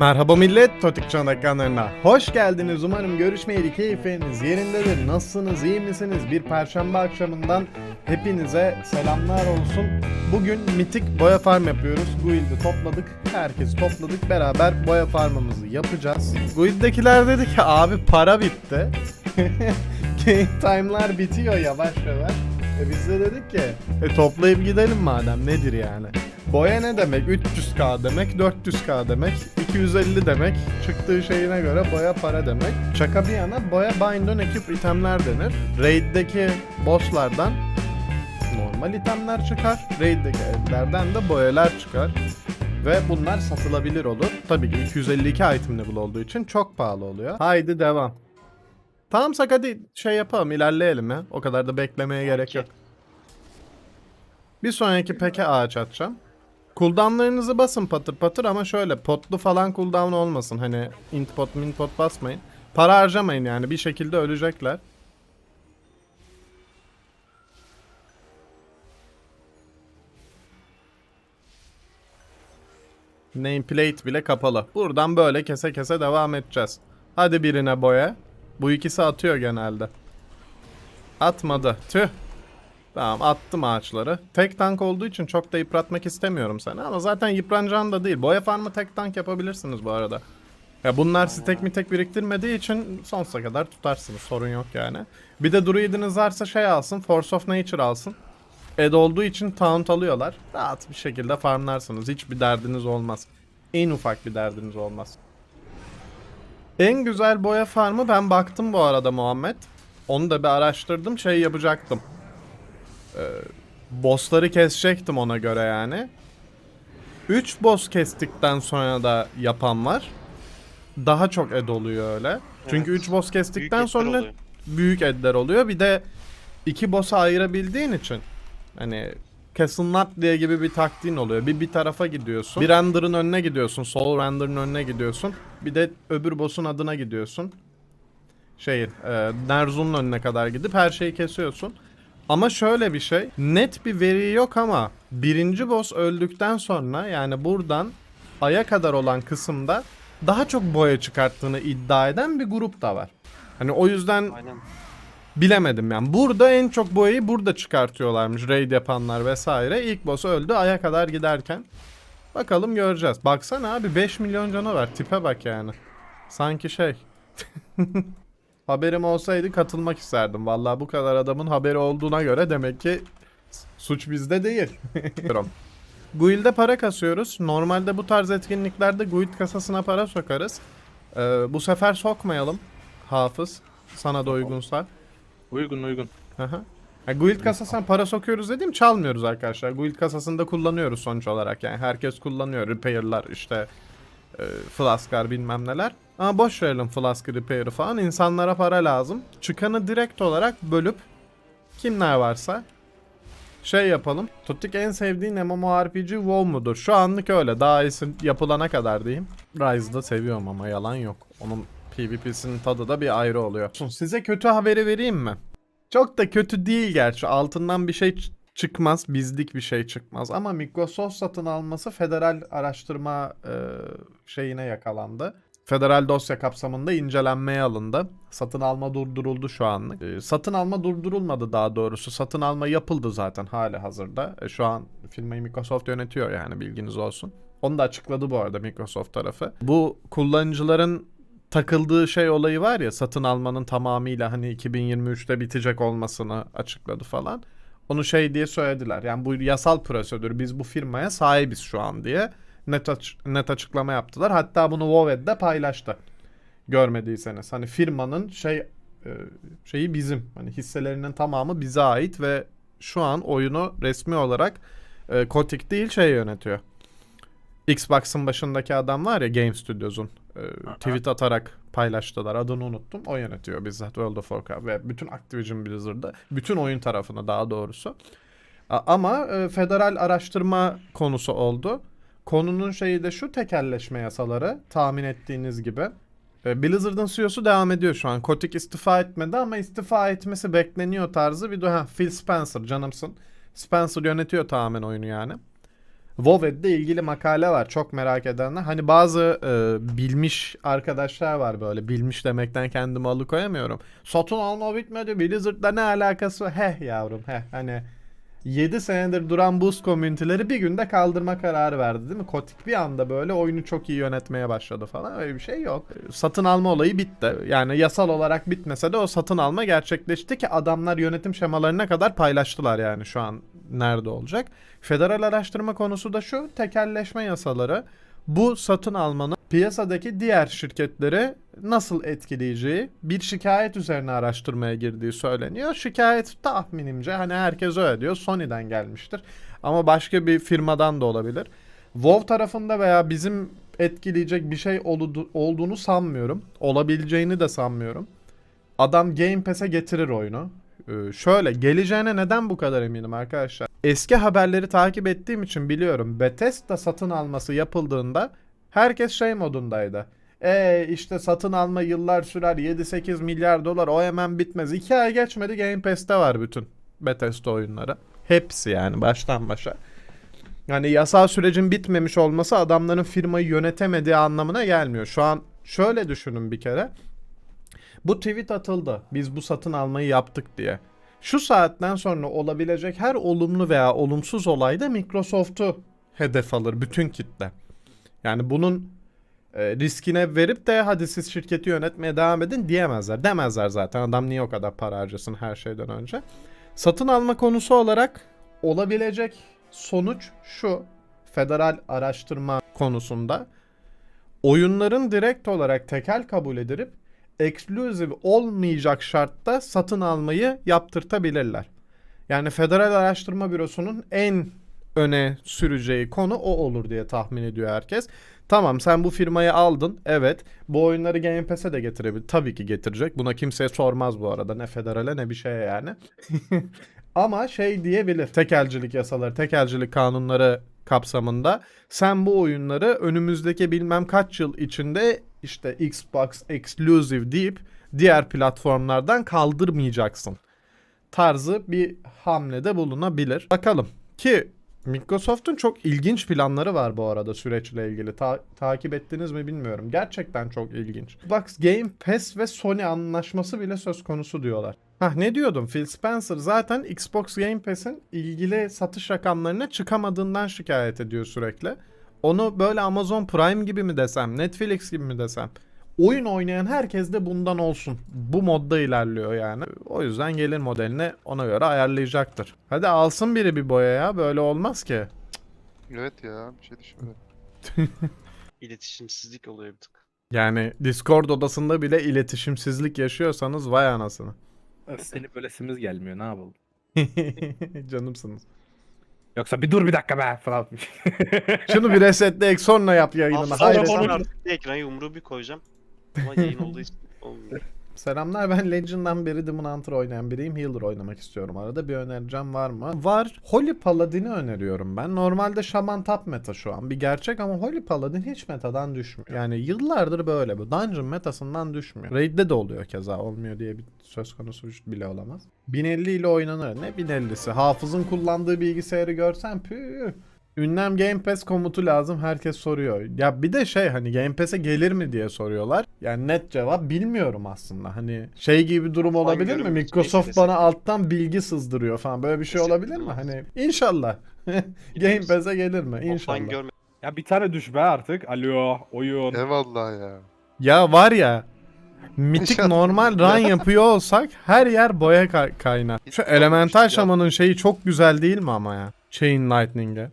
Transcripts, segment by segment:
Merhaba millet, Totik Çan ekranlarına hoş geldiniz. Umarım görüşmeyeli keyfiniz yerindedir. Nasılsınız, iyi misiniz? Bir perşembe akşamından hepinize selamlar olsun. Bugün mitik boya farm yapıyoruz. Guild'i topladık, herkesi topladık. Beraber boya farmımızı yapacağız. Guild'dekiler dedi ki abi para bitti. Game time'lar bitiyor yavaş yavaş. E biz de dedik ki e toplayıp gidelim madem nedir yani. Boya ne demek? 300k demek, 400k demek, 250 demek. Çıktığı şeyine göre boya para demek. Şaka bir yana boya bind on ekip itemler denir. Raid'deki bosslardan normal itemler çıkar. Raid'deki evlerden de boyalar çıkar. Ve bunlar satılabilir olur. Tabii ki 252 item level olduğu için çok pahalı oluyor. Haydi devam. Tamamsak hadi şey yapalım ilerleyelim ya. O kadar da beklemeye gerek yok. Bir sonraki peke ağaç atacağım. Cooldownlarınızı basın patır patır ama şöyle potlu falan cooldown olmasın. Hani int pot min pot basmayın. Para harcamayın yani bir şekilde ölecekler. Nameplate bile kapalı. Buradan böyle kese kese devam edeceğiz. Hadi birine boya. Bu ikisi atıyor genelde. Atmadı. Tüh. Tamam attım ağaçları. Tek tank olduğu için çok da yıpratmak istemiyorum seni ama zaten yıpranacağın da değil. Boya farmı tek tank yapabilirsiniz bu arada. Ya bunlar stack mi tek biriktirmediği için sonsuza kadar tutarsınız. Sorun yok yani. Bir de druidiniz varsa şey alsın. Force of Nature alsın. Ed olduğu için taunt alıyorlar. Rahat bir şekilde farmlarsınız. Hiçbir derdiniz olmaz. En ufak bir derdiniz olmaz. En güzel boya farmı ben baktım bu arada Muhammed. Onu da bir araştırdım. Şey yapacaktım. Ee, bossları kesecektim ona göre yani. 3 boss kestikten sonra da yapan var. Daha çok ed oluyor öyle. Çünkü Evet. 3 boss kestikten edler sonra oluyor. büyük edler oluyor. Bir de iki boss'u ayırabildiğin için hani Castle Nut diye gibi bir taktiğin oluyor. Bir bir tarafa gidiyorsun. Bir render'ın önüne gidiyorsun. Soul render'ın önüne gidiyorsun. Bir de öbür boss'un adına gidiyorsun. Şeyin, e, Ner'zun'un önüne kadar gidip her şeyi kesiyorsun. Ama şöyle bir şey. Net bir veri yok ama birinci boss öldükten sonra yani buradan aya kadar olan kısımda daha çok boya çıkarttığını iddia eden bir grup da var. Hani o yüzden Aynen. Bilemedim yani. Burada en çok boyayı burada çıkartıyorlarmış raid yapanlar vesaire. İlk boss öldü aya kadar giderken. Bakalım göreceğiz. Baksana abi 5 milyon canı var. Tipe bak yani. Sanki şey. Haberim olsaydı katılmak isterdim. Vallahi bu kadar adamın haberi olduğuna göre demek ki suç bizde değil. Guild'e para kasıyoruz. Normalde bu tarz etkinliklerde guild kasasına para sokarız. Ee, bu sefer sokmayalım. Hafız. Sana da uygunsa. Uygun uygun. Aha. Ya guild kasasına para sokuyoruz dediğim çalmıyoruz arkadaşlar. Guild kasasında kullanıyoruz sonuç olarak. Yani herkes kullanıyor. Repair'lar işte e, flasklar bilmem neler. Ama boş verelim flask repair'ı falan. İnsanlara para lazım. Çıkanı direkt olarak bölüp kimler varsa şey yapalım. Tuttuk en sevdiğin MMORPG WoW mudur? Şu anlık öyle. Daha iyisi yapılana kadar diyeyim. Rise'da seviyorum ama yalan yok. Onun PvP'sinin tadı da bir ayrı oluyor. Size kötü haberi vereyim mi? Çok da kötü değil gerçi. Altından bir şey çıkmaz. Bizlik bir şey çıkmaz. Ama Microsoft satın alması federal araştırma e, şeyine yakalandı. Federal dosya kapsamında incelenmeye alındı. Satın alma durduruldu şu anlık. E, satın alma durdurulmadı daha doğrusu. Satın alma yapıldı zaten hali hazırda. E, şu an firmayı Microsoft yönetiyor yani bilginiz olsun. Onu da açıkladı bu arada Microsoft tarafı. Bu kullanıcıların takıldığı şey olayı var ya satın almanın tamamıyla hani 2023'te bitecek olmasını açıkladı falan. Onu şey diye söylediler. Yani bu yasal prosedür. Biz bu firmaya sahibiz şu an diye net, aç- net açıklama yaptılar. Hatta bunu WoW'de paylaştı. Görmediyseniz. Hani firmanın şey e, şeyi bizim. Hani hisselerinin tamamı bize ait ve şu an oyunu resmi olarak e, Kotick değil şey yönetiyor. Xbox'ın başındaki adam var ya Game Studios'un tweet atarak paylaştılar. Adını unuttum. O yönetiyor bizzat World of Warcraft ve bütün Activision Blizzard'da. Bütün oyun tarafını daha doğrusu. Ama e, federal araştırma konusu oldu. Konunun şeyi de şu tekelleşme yasaları tahmin ettiğiniz gibi. E, Blizzard'ın CEO'su devam ediyor şu an. Kotick istifa etmedi ama istifa etmesi bekleniyor tarzı bir de ha, Phil Spencer canımsın. Spencer yönetiyor tamamen oyunu yani. WoW'de ilgili makale var çok merak edenler. Hani bazı e, bilmiş arkadaşlar var böyle. Bilmiş demekten kendimi alıkoyamıyorum. Satın alma bitmedi. Blizzard'la ne alakası var? Heh yavrum heh. Hani 7 senedir duran boost komüniteleri bir günde kaldırma kararı verdi değil mi? Kotik bir anda böyle oyunu çok iyi yönetmeye başladı falan. Öyle bir şey yok. Satın alma olayı bitti. Yani yasal olarak bitmese de o satın alma gerçekleşti ki adamlar yönetim şemalarına kadar paylaştılar yani şu an nerede olacak. Federal araştırma konusu da şu tekelleşme yasaları bu satın almanın piyasadaki diğer şirketleri nasıl etkileyeceği bir şikayet üzerine araştırmaya girdiği söyleniyor. Şikayet tahminimce hani herkes öyle diyor Sony'den gelmiştir ama başka bir firmadan da olabilir. WoW tarafında veya bizim etkileyecek bir şey olduğunu sanmıyorum. Olabileceğini de sanmıyorum. Adam Game Pass'e getirir oyunu. Ee, şöyle geleceğine neden bu kadar eminim arkadaşlar? Eski haberleri takip ettiğim için biliyorum. Bethesda satın alması yapıldığında herkes şey modundaydı. E işte satın alma yıllar sürer 7-8 milyar dolar o hemen bitmez. 2 ay geçmedi Game Pass'te var bütün Bethesda oyunları. Hepsi yani baştan başa. Yani yasal sürecin bitmemiş olması adamların firmayı yönetemediği anlamına gelmiyor. Şu an şöyle düşünün bir kere. Bu tweet atıldı. Biz bu satın almayı yaptık diye. Şu saatten sonra olabilecek her olumlu veya olumsuz olayda Microsoft'u hedef alır bütün kitle. Yani bunun e, riskine verip de hadi siz şirketi yönetmeye devam edin diyemezler. Demezler zaten. Adam niye o kadar para harcasın her şeyden önce. Satın alma konusu olarak olabilecek sonuç şu. Federal araştırma konusunda oyunların direkt olarak tekel kabul edilip exclusive olmayacak şartta satın almayı yaptırtabilirler. Yani Federal Araştırma Bürosu'nun en öne süreceği konu o olur diye tahmin ediyor herkes. Tamam sen bu firmayı aldın. Evet. Bu oyunları Game Pass'e de getirebilir. Tabii ki getirecek. Buna kimseye sormaz bu arada. Ne federale ne bir şeye yani. Ama şey diyebilir. Tekelcilik yasaları, tekelcilik kanunları kapsamında sen bu oyunları önümüzdeki bilmem kaç yıl içinde işte Xbox Exclusive deyip diğer platformlardan kaldırmayacaksın tarzı bir hamlede bulunabilir. Bakalım ki Microsoft'un çok ilginç planları var bu arada süreçle ilgili. Ta- takip ettiniz mi bilmiyorum. Gerçekten çok ilginç. Xbox Game Pass ve Sony anlaşması bile söz konusu diyorlar. Hah ne diyordum? Phil Spencer zaten Xbox Game Pass'in ilgili satış rakamlarına çıkamadığından şikayet ediyor sürekli. Onu böyle Amazon Prime gibi mi desem, Netflix gibi mi desem? Oyun oynayan herkes de bundan olsun. Bu modda ilerliyor yani. O yüzden gelir modelini ona göre ayarlayacaktır. Hadi alsın biri bir boya ya. Böyle olmaz ki. Evet ya bir şey düşünmedim. İletişimsizlik oluyor bir tık. Yani Discord odasında bile iletişimsizlik yaşıyorsanız vay anasını. Seni bölesimiz gelmiyor ne yapalım. Canımsınız. Yoksa bir dur bir dakika be falan. Şunu bir resetleyek sonra yap yayınını. Aslında Hayır. bir ekran yumruğu bir koyacağım. Ama yayın olduğu için olmuyor. Selamlar ben Legend'dan beri Demon Hunter oynayan biriyim. Healer oynamak istiyorum arada. Bir önereceğim var mı? Var. Holy Paladin'i öneriyorum ben. Normalde Shaman top meta şu an. Bir gerçek ama Holy Paladin hiç metadan düşmüyor. Yani yıllardır böyle bu. Dungeon metasından düşmüyor. Raid'de de oluyor keza. Olmuyor diye bir söz konusu bile olamaz. 1050 ile oynanır. Ne 1050'si? Hafızın kullandığı bilgisayarı görsen püh. Ünlem Game Pass komutu lazım herkes soruyor. Ya bir de şey hani Game Pass'e gelir mi diye soruyorlar. Yani net cevap bilmiyorum aslında. Hani şey gibi bir durum olabilir mi? Microsoft meselesi. bana alttan bilgi sızdırıyor falan. Böyle bir şey olabilir mi? Hani inşallah. Game Pass'e gelir mi? İnşallah. ya bir tane düş be artık. Alo oyun. Eyvallah ya. Ya var ya Mitik normal run yapıyor olsak her yer boya ka- kaynar. Şu elemental şamanın şeyi çok güzel değil mi ama ya? Chain Lightning'e.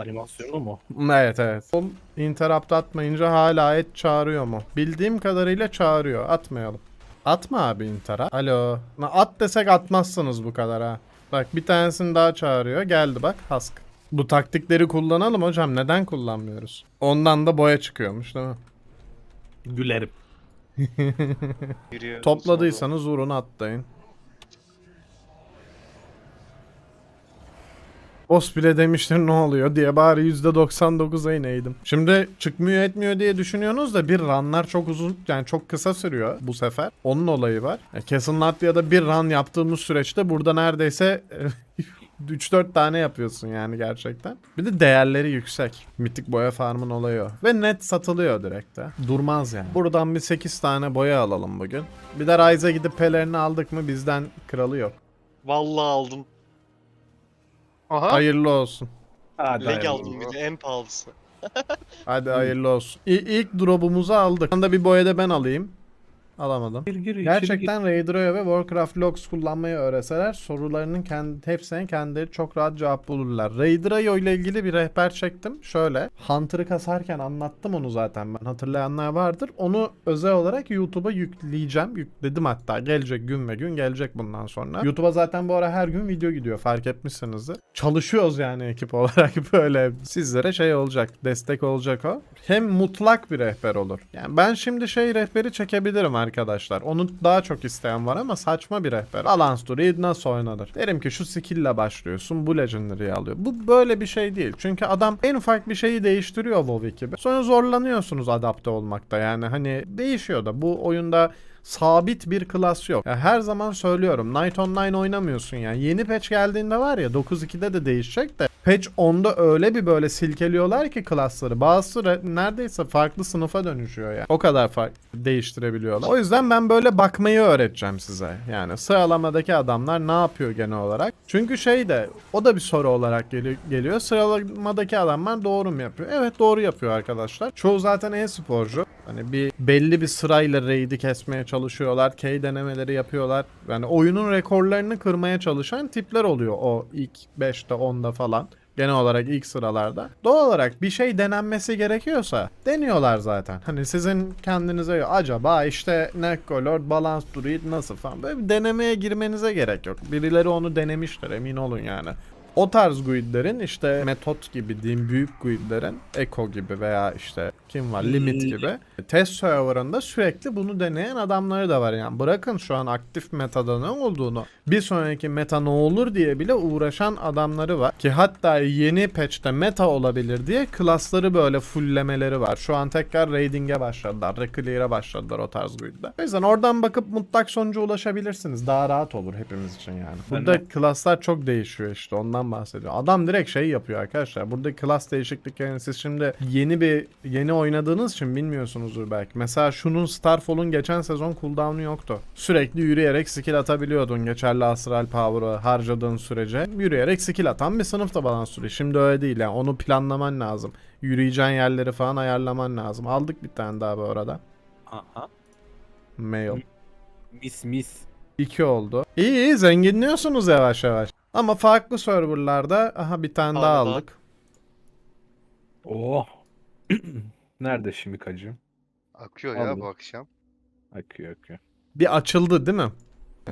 Animasyonu mu? Evet evet. Sol interrupt atmayınca hala et çağırıyor mu? Bildiğim kadarıyla çağırıyor. Atmayalım. Atma abi interrupt. Alo. At desek atmazsınız bu kadar ha. Bak bir tanesini daha çağırıyor. Geldi bak Husk. Bu taktikleri kullanalım hocam. Neden kullanmıyoruz? Ondan da boya çıkıyormuş değil mi? Gülerim. Topladıysanız vurun atlayın. Boss bile demiştir ne oluyor diye bari %99'a ineydim. Şimdi çıkmıyor etmiyor diye düşünüyorsunuz da bir runlar çok uzun yani çok kısa sürüyor bu sefer. Onun olayı var. E, Castle Nut ya da bir run yaptığımız süreçte burada neredeyse 3-4 tane yapıyorsun yani gerçekten. Bir de değerleri yüksek. Mitik boya farmın olayı. Ve net satılıyor direkt de. Durmaz yani. Buradan bir 8 tane boya alalım bugün. Bir de Ryze'a gidip pelerini aldık mı bizden kralı yok. Vallahi aldım. Aha. Hayırlı olsun. Hadi Leg hayırlı aldım olsun. bir de en pahalısı. Hadi hayırlı olsun. İ- ilk drop'umuzu aldık. Anda bir boya da ben alayım. Alamadım. Gir, gir. Gerçekten Raidero'ya ve Warcraft Logs kullanmayı öğreseler sorularının kendi, hepsine kendileri çok rahat cevap bulurlar. Raidero ile ilgili bir rehber çektim. Şöyle Hunter'ı kasarken anlattım onu zaten ben hatırlayanlar vardır. Onu özel olarak YouTube'a yükleyeceğim. Yükledim hatta gelecek gün ve gün gelecek bundan sonra. YouTube'a zaten bu ara her gün video gidiyor fark etmişsinizdir. Çalışıyoruz yani ekip olarak böyle sizlere şey olacak destek olacak o. Hem mutlak bir rehber olur. Yani ben şimdi şey rehberi çekebilirim arkadaşlar. Onu daha çok isteyen var ama saçma bir rehber. To Read nasıl oynanır? Derim ki şu skill başlıyorsun. Bu Legendary'i alıyor. Bu böyle bir şey değil. Çünkü adam en ufak bir şeyi değiştiriyor WoW ekibi. Sonra zorlanıyorsunuz adapte olmakta. Yani hani değişiyor da bu oyunda sabit bir klas yok. Ya her zaman söylüyorum. Night Online oynamıyorsun yani. Yeni patch geldiğinde var ya 9.2'de de değişecek de patch 10'da öyle bir böyle silkeliyorlar ki klasları. Bazısı re- neredeyse farklı sınıfa dönüşüyor yani. O kadar fark değiştirebiliyorlar. O yüzden ben böyle bakmayı öğreteceğim size. Yani sıralamadaki adamlar ne yapıyor genel olarak? Çünkü şey de o da bir soru olarak geli- geliyor. Sıralamadaki adamlar doğru mu yapıyor? Evet doğru yapıyor arkadaşlar. Çoğu zaten e-sporcu. Hani bir belli bir sırayla raid'i kesmeye çalışıyorlar. K denemeleri yapıyorlar. Yani oyunun rekorlarını kırmaya çalışan tipler oluyor o ilk 5'te 10'da falan. Genel olarak ilk sıralarda. Doğal olarak bir şey denenmesi gerekiyorsa deniyorlar zaten. Hani sizin kendinize acaba işte Necrolord, Balance Druid nasıl falan böyle bir denemeye girmenize gerek yok. Birileri onu denemiştir emin olun yani. O tarz guildlerin işte metot gibi diyeyim büyük guildlerin Echo gibi veya işte kim var Limit gibi test serverında sürekli bunu deneyen adamları da var yani. Bırakın şu an aktif metada ne olduğunu bir sonraki meta ne olur diye bile uğraşan adamları var. Ki hatta yeni patch'te meta olabilir diye klasları böyle fulllemeleri var. Şu an tekrar raiding'e başladılar. Reclear'e başladılar o tarz guildler. O yüzden oradan bakıp mutlak sonuca ulaşabilirsiniz. Daha rahat olur hepimiz için yani. Burada klaslar çok değişiyor işte ondan bahsediyor. Adam direkt şey yapıyor arkadaşlar. Burada klas değişikliklerini siz şimdi yeni bir yeni oynadığınız için bilmiyorsunuzdur belki. Mesela şunun Starfall'un geçen sezon cooldown'u yoktu. Sürekli yürüyerek skill atabiliyordun geçerli astral power'ı harcadığın sürece. Yürüyerek skill atan bir sınıfta balans sürüyor. Şimdi öyle değil yani onu planlaman lazım. Yürüyeceğin yerleri falan ayarlaman lazım. Aldık bir tane daha bu arada. Aha. Mail. Mis mis. 2 oldu. İyi iyi zenginliyorsunuz yavaş yavaş. Ama farklı serverlarda aha bir tane daha Aldı. aldık. Oh. Nerede şimdi kacım? Akıyor ya Aldım. bu akşam. Akıyor akıyor. Bir açıldı değil mi?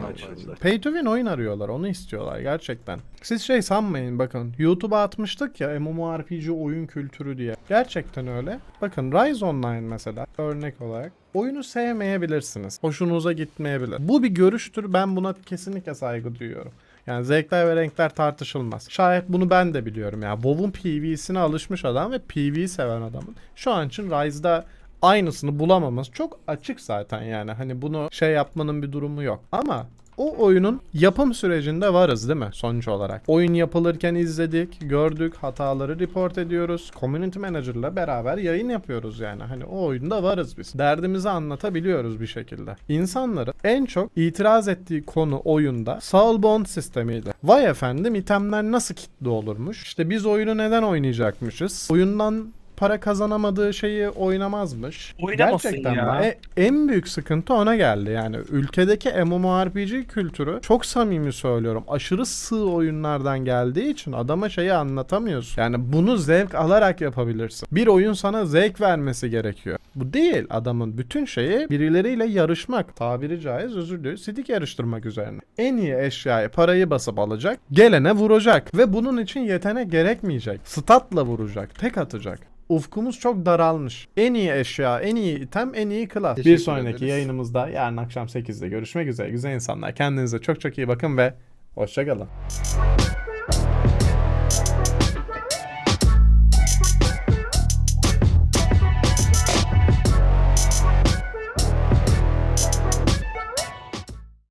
Açıldı. Pay to win oyun arıyorlar. Onu istiyorlar gerçekten. Siz şey sanmayın bakın. YouTube'a atmıştık ya MMORPG oyun kültürü diye. Gerçekten öyle. Bakın Rise Online mesela örnek olarak. Oyunu sevmeyebilirsiniz. Hoşunuza gitmeyebilir. Bu bir görüştür. Ben buna kesinlikle saygı duyuyorum. Yani zevkler ve renkler tartışılmaz. Şayet bunu ben de biliyorum. Yani WoW'un PvE'sine alışmış adam ve PvE seven adamın. Şu an için Rise'da aynısını bulamamız çok açık zaten yani. Hani bunu şey yapmanın bir durumu yok. Ama o oyunun yapım sürecinde varız değil mi sonuç olarak? Oyun yapılırken izledik, gördük, hataları report ediyoruz. Community Manager'la beraber yayın yapıyoruz yani. Hani o oyunda varız biz. Derdimizi anlatabiliyoruz bir şekilde. İnsanların en çok itiraz ettiği konu oyunda Soulbound sistemiydi. Vay efendim itemler nasıl kitli olurmuş? İşte biz oyunu neden oynayacakmışız? Oyundan para kazanamadığı şeyi oynamazmış. Oynamasın Gerçekten ya. e- en büyük sıkıntı ona geldi. Yani ülkedeki MMORPG kültürü çok samimi söylüyorum. Aşırı sığ oyunlardan geldiği için adama şeyi anlatamıyorsun. Yani bunu zevk alarak yapabilirsin. Bir oyun sana zevk vermesi gerekiyor. Bu değil adamın bütün şeyi birileriyle yarışmak. Tabiri caiz özür diliyorum. Sidik yarıştırmak üzerine. En iyi eşyayı parayı basıp alacak. Gelene vuracak. Ve bunun için yetenek gerekmeyecek. Statla vuracak. Tek atacak. Ufkumuz çok daralmış. En iyi eşya, en iyi item, en iyi klas. Bir Teşekkür sonraki ederiz. yayınımızda yarın akşam 8'de görüşmek üzere. Güzel insanlar. Kendinize çok çok iyi bakın ve hoşçakalın.